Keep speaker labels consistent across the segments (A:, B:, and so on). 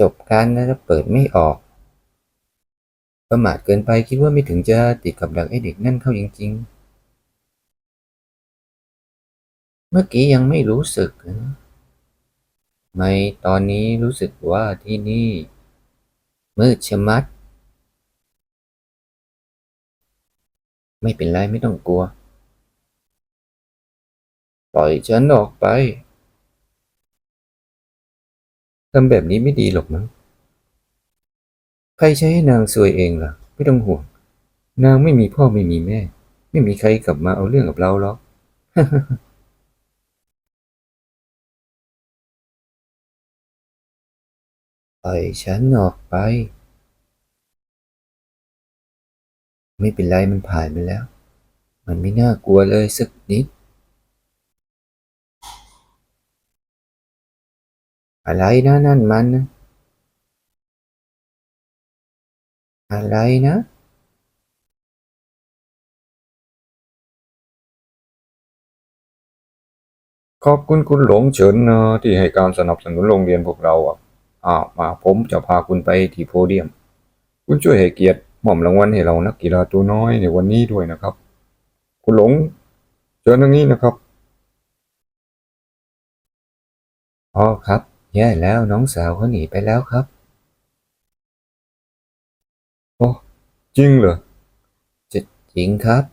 A: จบกันนแล้วเปิดไม่ออก ประมาทเกินไปคิดว่าไม่ถึงจะติดกับดักไอเด็กนั่นเข้าจริง ๆ เมื่อกี้ยังไม่รู้สึกนะไม่ตอนนี้รู้สึกว่าที่นี่มืดชะมัด ไม่เป็นไรไม่ต้องกลัว ปล่อยฉันออกไป ทำแบบนี้ไม่ดีหรอกมั้งใครใช้ให้นางซวยเองล่ะ ไม่ต้องห่วง นางไม่มีพ่อไม่มีแม่ ไม่มีใครกลับมาเอาเรื่องกับเราหรอกปล่อยฉันออกไป ไม่เป็นไรมันผ่านไปแล้ว มันไม่น่ากลัวเลยสักนิด อะไรนะนั่นมันนะอะไรนะ
B: ขอบคุณคุณหลงเฉินนะที่ให้การสนับสนุนโรงเรียนพวกเราอะอ่ามาผมจะพาคุณไปที่โพเดียม คุณช่วยให้เกียรติมอบรางวัลให้เรานักกีฬาตัวน้อยในวันนี้ด้วยนะครับ คุณหลงเชิญทางนี้นะครับ
A: พ่อครับ แย่แล้วน้องสาวเขาหนีไปแล้วครับ
B: จริงเหรอ
A: จะจริงครับ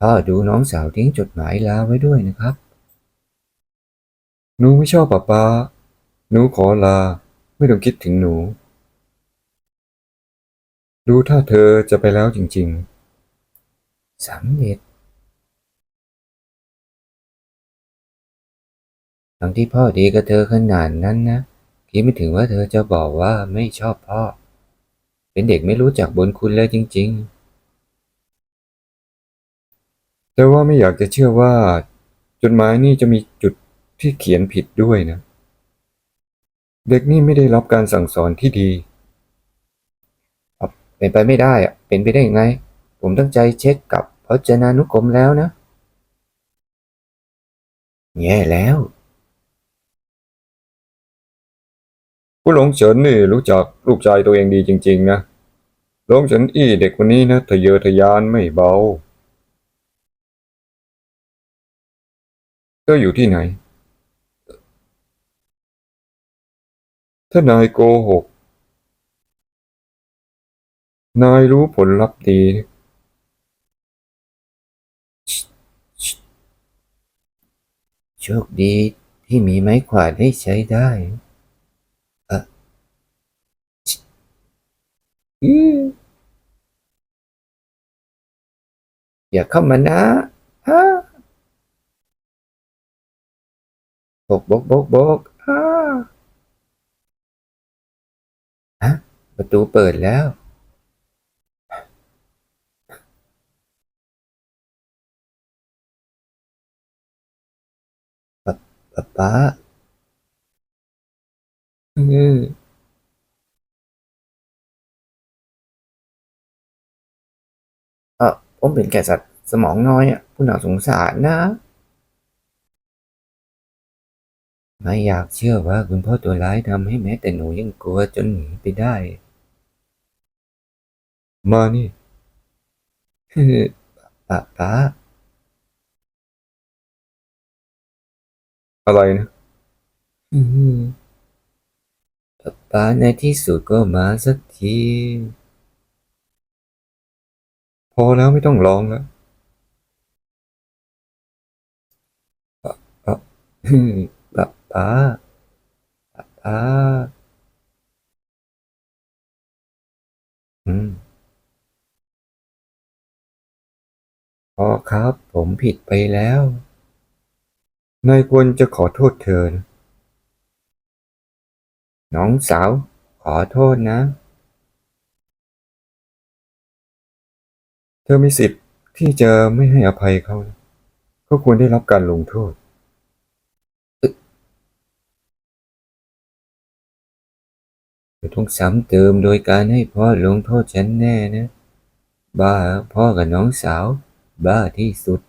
A: พ่อดูน้องสาวทิ้งจดหมายลาไว้ด้วยนะครับ
B: หนูไม่ชอบป้าป้าหนูขอลา ไม่ต้องคิดถึงหนู ดูถ้าเธอจะไปแล้วจริง
A: สำเร็จ ทั้งที่พ่อดีกับเธอขนาดนั้นนะ คิดไม่ถึงว่าเธอจะบอกว่าไม่ชอบพ่อ เป็นเด็กไม่รู้จักบุญคุณเลยจริง
B: ๆ แต่ว่าไม่อยากจะเชื่อว่า จดหมายนี่จะมีจุดที่เขียนผิดด้วยนะ เด็กนี่ไม่ได้รับการสั่งสอนที่ดี
A: เป็นไปไม่ได้อะเป็นไปได้ยังไง ผมตั้งใจเช็คกับพจนานุกรมแล้วนะ แย่แล้ว
B: ผู้หลงเฉินนี่รู้จักลูกชายตัวเองดีจริง ๆ นะหลงเฉินอี้เด็กคนนี้นะทะเยอทะยานไม่เบาเธออยู่ที่ไหน ถ้านายโกหก นายรู้ผลลัพธ์ดี
A: โชคดีที่มีไม้ขวาดให้ใช้ได้เออ อย่าเข้ามานะฮะบกบกบกบกฮ่าฮะประตูเปิดแล้ว ป๊าป๊าอือ อผมเป็นแก่สัตว์สมองน้อยอะผู้น่าสงสารนะ ไม่อยากเชื่อว่าคุณพ่อตัวร้ายทำให้แม้แต่หนูยังกลัวจนหนีไปได้
B: มานี่
A: คือป๊าป๊า
B: อะไรนะ
A: อืมป๊าป๊าในที่สุดก็มาสักที
B: พอแล้วไม่ต้องร้องแล้ว
A: อืมป๊าป๊าป๊าป๊าอืมพอครับ ผมผิดไปแล้ว
B: นายควรจะขอโทษเธอนะ
A: น้องสาว ขอโทษนะ
B: ธอมีสิทธิ์ที่จะไม่ให้อภัยเขานะเขาควรได้รับการลงโทษ
A: จะต้องซ้ำเติมโดยการให้พ่อลงโทษฉันแน่นะ บ้าพ่อกับน้องสาว บ้าที่สุด